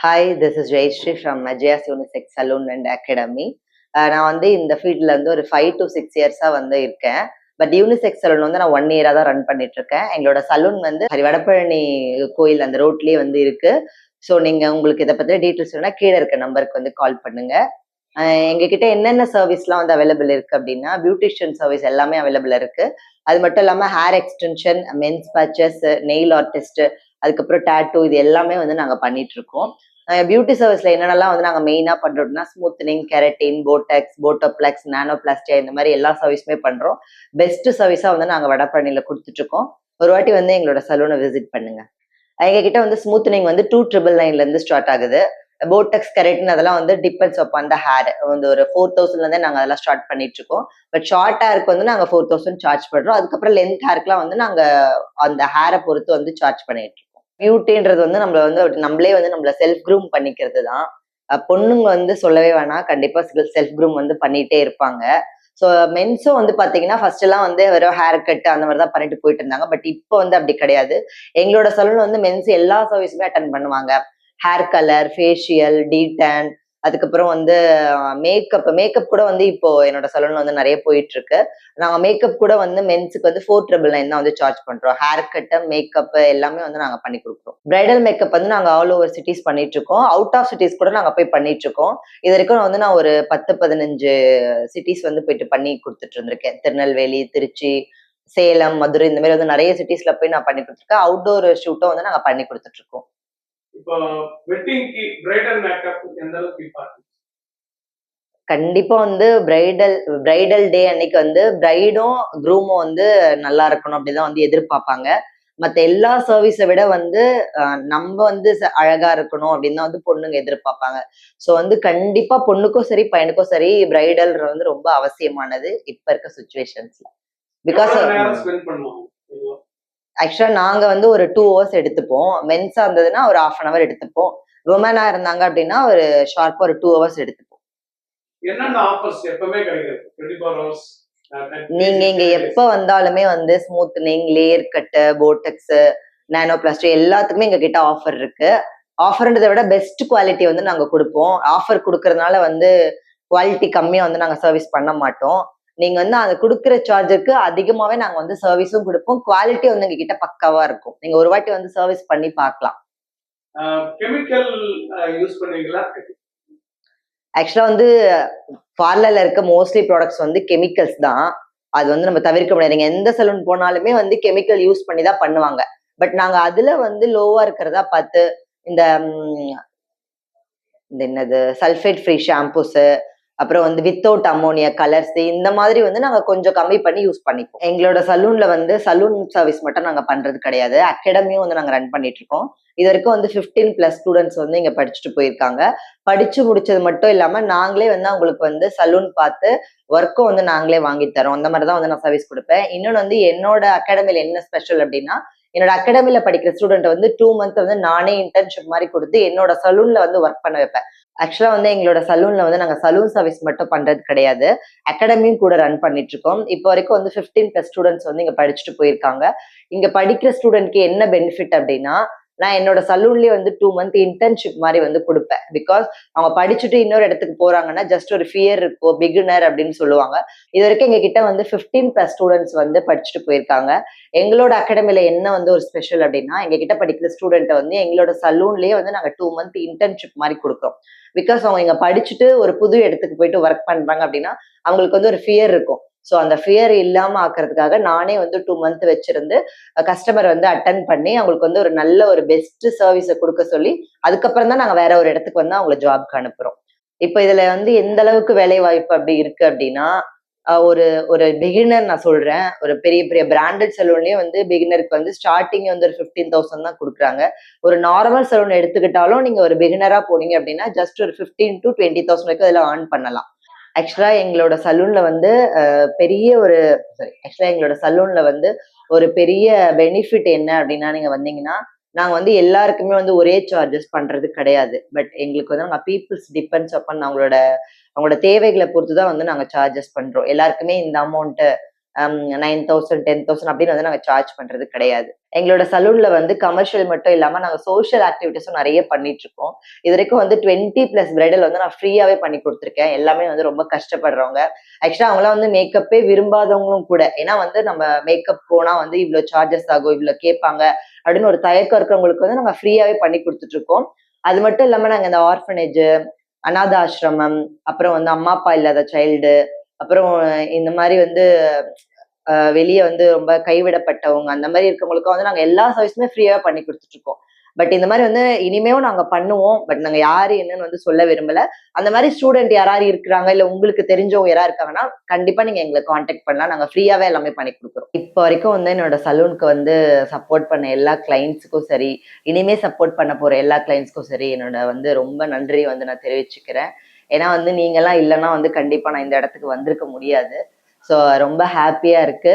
Hi this is Jayashree from மஜியாஸ் unisex salon and academy நான் வந்து இந்த ஃபீல்டில் வந்து ஒரு ஃபைவ் டு சிக்ஸ் இயர்ஸாக வந்து இருக்கேன். பட் யூனிசெக் சலூன் வந்து நான் ஒன் இயராக தான் ரன் பண்ணிட்டு இருக்கேன். எங்களோட சலூன் வந்து வடபழனி கோயில் அந்த ரோட்லேயே வந்து இருக்கு. ஸோ நீங்கள் உங்களுக்கு இதை பற்றி டீட்டெயில்ஸ் வேணா கீழே இருக்க நம்பருக்கு வந்து கால் பண்ணுங்க. எங்ககிட்ட என்னென்ன சர்வீஸ்லாம் வந்து அவைலபிள் இருக்கு அப்படின்னா பியூட்டிஷியன் சர்வீஸ் எல்லாமே அவைலபிள் இருக்கு. அது மட்டும் இல்லாமல் hair extension men's purchase nail artist அதுக்கப்புறம் டேட்டூ இது எல்லாமே வந்து நாங்கள் பண்ணிட்டு இருக்கோம் பியூட்டி சர்வீஸ்ல என்னென்னலாம் வந்து நாங்கள் மெயினாக பண்ணுறோம்னா ஸ்மூத்தனிங் கெரட்டின் போட்டெக்ஸ் போட்டோப்ளெக்ஸ் நானோபிளாஸ்டியா இந்த மாதிரி எல்லா சர்வீஸுமே பண்ணுறோம் பெஸ்ட் சர்வீஸாக வந்து நாங்கள் வடபழனியில் கொடுத்துட்டு இருக்கோம் ஒரு வாட்டி வந்து எங்களோட சலூனை விசிட் பண்ணுங்க. எங்ககிட்ட வந்து ஸ்மூத்தனிங் வந்து டூ ட்ரிபிள் நைன்ல இருந்து ஸ்டார்ட் ஆகுது. போட்டக்ஸ் கரெக்ட்னு அதெல்லாம் வந்து டிபெண்ட்ஸ் அப் அந்த ஹேர் வந்து ஒரு ஃபோர் தௌசண்ட்லேருந்தே நாங்கள் அதெல்லாம் ஸ்டார்ட் பண்ணிட்டு இருக்கோம் பட் ஷார்ட் ஹேருக்கு வந்து நாங்கள் ஃபோர் தௌசண்ட் சார்ஜ் பண்ணுறோம் அதுக்கப்புறம் லென்த் ஹேர்க்குலாம் வந்து நாங்கள் அந்த ஹேரை பொறுத்து வந்து சார்ஜ் பண்ணிட்டு இருக்கோம் பியூட்டின்றது வந்து நம்மள வந்து நம்மளே வந்து நம்மள செல்ஃப் க்ரூம் பண்ணிக்கிறது தான் பொண்ணுங்க வந்து சொல்லவே வேணாம். கண்டிப்பா செல்ஃப் க்ரூம் வந்து பண்ணிட்டே இருப்பாங்க. ஸோ மென்ஸும் வந்து பார்த்தீங்கன்னா ஃபர்ஸ்ட் எல்லாம் வந்து வெறும் ஹேர் கட் அந்த மாதிரி தான் பண்ணிட்டு போயிட்டு இருந்தாங்க. பட் இப்போ வந்து அப்படி கிடையாது. எங்களோட சலூன் வந்து மென்ஸ் எல்லா சர்வீஸுமே அட்டன் பண்ணுவாங்க. ஹேர் கலர் ஃபேஷியல் டீடன் அதுக்கப்புறம் வந்து மேக்கப் மேக்கப் கூட வந்து இப்போ என்னோட சலூன்ல வந்து நிறைய போயிட்டு இருக்கு நாங்க மேக்கப் கூட வந்து மென்ஸுக்கு வந்து ஃபோர் ட்ரிபிள் நைன் தான் வந்து சார்ஜ் பண்றோம். ஹேர் கட்டு மேக்கப் எல்லாமே வந்து நாங்க பண்ணி கொடுக்குறோம். பிரைடல் மேக்கப் வந்து நாங்க ஆல் ஓவர் சிட்டிஸ் பண்ணிட்டு இருக்கோம் அவுட் ஆஃப் சிட்டிஸ் கூட நாங்க போய் பண்ணிட்டு இருக்கோம் இது வரைக்கும் வந்து நான் ஒரு பத்து பதினஞ்சு சிட்டிஸ் வந்து போயிட்டு பண்ணி கொடுத்துட்டு இருந்திருக்கேன். திருநெல்வேலி திருச்சி சேலம் மதுரை இந்த மாதிரி வந்து நிறைய சிட்டிஸ்ல போய் நான் பண்ணி கொடுத்துருக்கேன். அவுட்டோர் ஷூட்டும் வந்து நாங்கள் பண்ணி கொடுத்துட்டு இருக்கோம் இப்போ வெட்டிங்க்கு பிரைடல் மேக்கப் எந்த அளவுக்கு இம்பார்ட்டன்ட் கண்டிப்பா வந்து பிரைடல் பிரைடல் டே அன்னைக்கு வந்து பிரைடும் க்ரூமும் வந்து நல்லா இருக்கணும் அப்படிதான் வந்து எதிர்பார்ப்பாங்க. மத்த எல்லா சர்வீஸை விட வந்து நம்ம வந்து அழகா இருக்கணும் அப்படின்னு தான் வந்து பொண்ணுங்க எதிர்பார்ப்பாங்க. ஸோ வந்து கண்டிப்பா பொண்ணுக்கும் சரி பையனுக்கும் சரி பிரைடல் வந்து ரொம்ப அவசியமானது இப்ப இருக்க சுச்சுவேஷன்ஸ்ல பிகாஸ் ஆக்சுவலா நாங்க வந்து ஒரு டூ ஹவர்ஸ் எடுத்துப்போம். மென்ஸா இருந்ததுன்னா ஒரு ஹாஃப் அன் அவர் எடுத்துப்போம். உமனா இருந்தாங்க அப்படின்னா ஒரு ஷார்ப்பா ஒரு டூ ஹவர்ஸ் எடுத்துப்போம். ஹவர்ஸ் நீங்க இங்க எப்ப வந்தாலுமே வந்து ஸ்மூத்னிங் லேயர் கட்டு போட்டெக்ஸ் நானோ பிளாஸ்டிக் எல்லாத்துக்குமே எங்க கிட்ட ஆஃபர் இருக்கு. ஆஃபர்ன்றதை விட பெஸ்ட் குவாலிட்டி வந்து நாங்க கொடுப்போம். ஆஃபர் கொடுக்கறதுனால வந்து குவாலிட்டி கம்மியா வந்து நாங்க சர்வீஸ் பண்ண மாட்டோம். நீங்க வந்து அது கொடுக்குற சார்ஜுக்கு அதிகமாவே நாங்க வந்து சர்வீஸும் கொடுப்போம். குவாலிட்டி வந்து எங்க கிட்ட பக்காவா இருக்கும். நீங்க ஒரு வாட்டி வந்து சர்வீஸ் பண்ணி பார்க்கலாம். கெமிக்கல் யூஸ் பண்ணுவீங்களா? ஆக்சுவலா வந்து பார்லர்ல இருக்க மோஸ்ட்லி ப்ராடக்ட்ஸ் வந்து கெமிக்கல்ஸ் தான். அது வந்து நம்ம தவிர்க்க முடியாது. நீங்க எந்த சலூன் போனாலுமே வந்து கெமிக்கல் யூஸ் பண்ணி தான் பண்ணுவாங்க. பட் நாங்க அதுல வந்து லோவா இருக்கிறதா பார்த்து இந்த இந்த என்னது சல்ஃபேட் ஃப்ரீ ஷாம்பூஸ் அப்புறம் வந்து வித்தவுட் அமோனியா கலர்ஸ் இந்த மாதிரி வந்து நாங்க கொஞ்சம் கம்மி பண்ணி யூஸ் பண்ணிப்போம். எங்களோட சலூன்ல வந்து சலூன் சர்வீஸ் மட்டும் நாங்க பண்றது கிடையாது. அகாடமியும் வந்து நாங்க ரன் பண்ணிட்டு இருக்கோம். இது வரைக்கும் வந்து 15 பிளஸ் ஸ்டூடெண்ட்ஸ் வந்து இங்க படிச்சுட்டு போயிருக்காங்க. படிச்சு முடிச்சது மட்டும் இல்லாம நாங்களே வந்து அவங்களுக்கு வந்து சலூன் பார்த்து ஒர்க்கும் வந்து நாங்களே வாங்கி தரோம். அந்த மாதிரி தான் வந்து நான் சர்வீஸ் கொடுப்பேன். இன்னொன்று வந்து என்னோட அகாடமியில என்ன ஸ்பெஷல் அப்படின்னா என்னோட அகாடமியில படிக்கிற ஸ்டூடெண்ட் வந்து டூ மந்த் வந்து நானே இன்டர்ன்ஷிப் மாதிரி கொடுத்து என்னோட சலூன்ல வந்து ஒர்க் பண்ண வைப்பேன். ஆக்சுவலா வந்து எங்களோட சலூன்ல வந்து நாங்க சலூன் சர்வீஸ் மட்டும் பண்றது கிடையாது. அகாடமியும் கூட ரன் பண்ணிட்டு இருக்கோம் இப்போ வரைக்கும் வந்து 15 பிளஸ் ஸ்டூடெண்ட்ஸ் வந்து இங்க படிச்சுட்டு போயிருக்காங்க. இங்க படிக்கிற ஸ்டூடெண்ட்க்கு என்ன பெனிஃபிட் அப்படின்னா நான் என்னோட சலூன்லயே வந்து டூ மந்த் இன்டர்ன்ஷிப் மாதிரி வந்து கொடுப்பேன். பிகாஸ் அவங்க படிச்சுட்டு இன்னொரு இடத்துக்கு போறாங்கன்னா ஜஸ்ட் ஒரு ஃபியர் இருக்கும் பிகினர் அப்படின்னு சொல்லுவாங்க. இது வரைக்கும் எங்க கிட்ட வந்து 15 பிளஸ் ஸ்டூடெண்ட்ஸ் வந்து படிச்சுட்டு போயிருக்காங்க. எங்களோட அகாடமில என்ன வந்து ஒரு ஸ்பெஷல் அப்படின்னா எங்க கிட்ட படிக்கிற ஸ்டூடெண்ட்டை வந்து எங்களோட சலூன்லயே வந்து நாங்க டூ மந்த் இன்டர்ன்ஷிப் மாதிரி கொடுக்குறோம். பிகாஸ் அவங்க இங்க படிச்சுட்டு ஒரு புது இடத்துக்கு போயிட்டு ஒர்க் பண்றாங்க அப்படின்னா அவங்களுக்கு வந்து ஒரு ஃபியர் இருக்கும். ஸோ அந்த ஃபியர் இல்லாம ஆக்குறதுக்காக நானே வந்து டூ மந்த் வச்சிருந்து கஸ்டமர் வந்து அட்டன் பண்ணி அவங்களுக்கு வந்து ஒரு நல்ல ஒரு பெஸ்ட் சர்வீஸை கொடுக்க சொல்லி அதுக்கப்புறம் தான் நாங்க வேற ஒரு இடத்துக்கு வந்து அவங்கள ஜாப்க்கு அனுப்புகிறோம் இப்போ இதுல வந்து எந்த அளவுக்கு வேலை வாய்ப்பு அப்படி இருக்கு அப்படின்னா ஒரு ஒரு பிகினர் நான் சொல்றேன். ஒரு பெரிய பெரிய பிராண்டட் சலூன்லயே வந்து பிகினருக்கு வந்து ஸ்டார்டிங் வந்து ஒரு ஃபிஃப்டீன் தௌசண்ட் தான் கொடுக்குறாங்க. ஒரு நார்மல் சலூன் எடுத்துக்கிட்டாலும் நீங்க ஒரு பிகினரா போனீங்க அப்படின்னா ஜஸ்ட் ஒரு ஃபிஃப்டீன் டு டுவெண்ட்டி தௌசண்ட் வரைக்கும் அதில் ஏர்ன் பண்ணலாம். ஆக்சுவலா எங்களோட சலூன்ல வந்து பெரிய ஒரு சாரி ஆக்சுவலா எங்களோட சலூன்ல வந்து ஒரு பெரிய பெனிஃபிட் என்ன அப்படின்னா நீங்க வந்தீங்கன்னா நாங்க வந்து எல்லாருக்குமே வந்து ஒரே சார்ஜஸ் பண்றது கிடையாது. பட் எங்களுக்கு வந்து நாங்கள் பீப்புள்ஸ் டிபெண்ட்ஸ் அப்பன் அவங்களோட அவங்களோட தேவைகளை பொறுத்து தான் வந்து நாங்கள் சார்ஜஸ் பண்றோம். எல்லாருக்குமே இந்த amount nine thousand ten thousand அப்படின்னு வந்து நாங்கள் சார்ஜ் பண்ணுறது கிடையாது. எங்களோட சலூன்ல வந்து கமர்ஷியல் மட்டும் இல்லாமல் நாங்கள் சோஷியல் ஆக்டிவிட்டிஸும் நிறைய பண்ணிட்டு இருக்கோம். இது வரைக்கும் வந்து டுவெண்ட்டி பிளஸ் பிரைடல் வந்து நான் ஃப்ரீயாவே பண்ணி கொடுத்துருக்கேன். எல்லாமே வந்து ரொம்ப கஷ்டப்படுறவங்க. ஆக்சுவலாக அவங்களாம் வந்து மேக்கப்பே விரும்பாதவங்களும் கூட. ஏன்னா வந்து நம்ம மேக்கப் போனால் வந்து இவ்வளோ சார்ஜஸ் ஆகும் இவ்வளோ கேட்பாங்க அப்படின்னு ஒரு தயக்கம் இருக்கிறவங்களுக்கு வந்து நாங்கள் ஃப்ரீயாவே பண்ணி கொடுத்துட்டு இருக்கோம். அது மட்டும் இல்லாமல் நாங்கள் இந்த ஆர்ஃபனேஜ் அநாத ஆசிரமம் அப்புறம் வந்து அம்மா அப்பா இல்லாத சைல்டு அப்புறம் இந்த மாதிரி வந்து வெளியே வந்து ரொம்ப கைவிடப்பட்டவங்க அந்த மாதிரி இருக்கவங்களுக்கும் வந்து நாங்கள் எல்லா சர்வீஸுமே ஃப்ரீயாக பண்ணி கொடுத்துட்டு இருக்கோம் பட் இந்த மாதிரி வந்து இனிமேவும் நாங்கள் பண்ணுவோம். பட் நாங்கள் யார் என்னன்னு வந்து சொல்ல விரும்பல. அந்த மாதிரி ஸ்டூடெண்ட் யாராவது இருக்கிறாங்க? இல்லை உங்களுக்கு தெரிஞ்சவங்க யாராவது இருக்காங்கன்னா கண்டிப்பாக நீங்கள் எங்களை காண்டாக்ட் பண்ணலாம். நாங்கள் ஃப்ரீயாகவே எல்லாமே பண்ணி கொடுக்குறோம். இப்போ வரைக்கும் வந்து என்னோட சலூனுக்கு வந்து சப்போர்ட் பண்ண எல்லா கிளைண்ட்ஸுக்கும் சரி இனிமே சப்போர்ட் பண்ண போகிற எல்லா கிளைண்ட்ஸ்க்கும் சரி என்னோட வந்து ரொம்ப நன்றி வந்து நான் தெரிவிச்சுக்கிறேன். ஏன்னா வந்து நீங்கெல்லாம் இல்லைன்னா வந்து கண்டிப்பா நான் இந்த இடத்துக்கு வந்திருக்க முடியாது. ஸோ ரொம்ப ஹாப்பியா இருக்கு.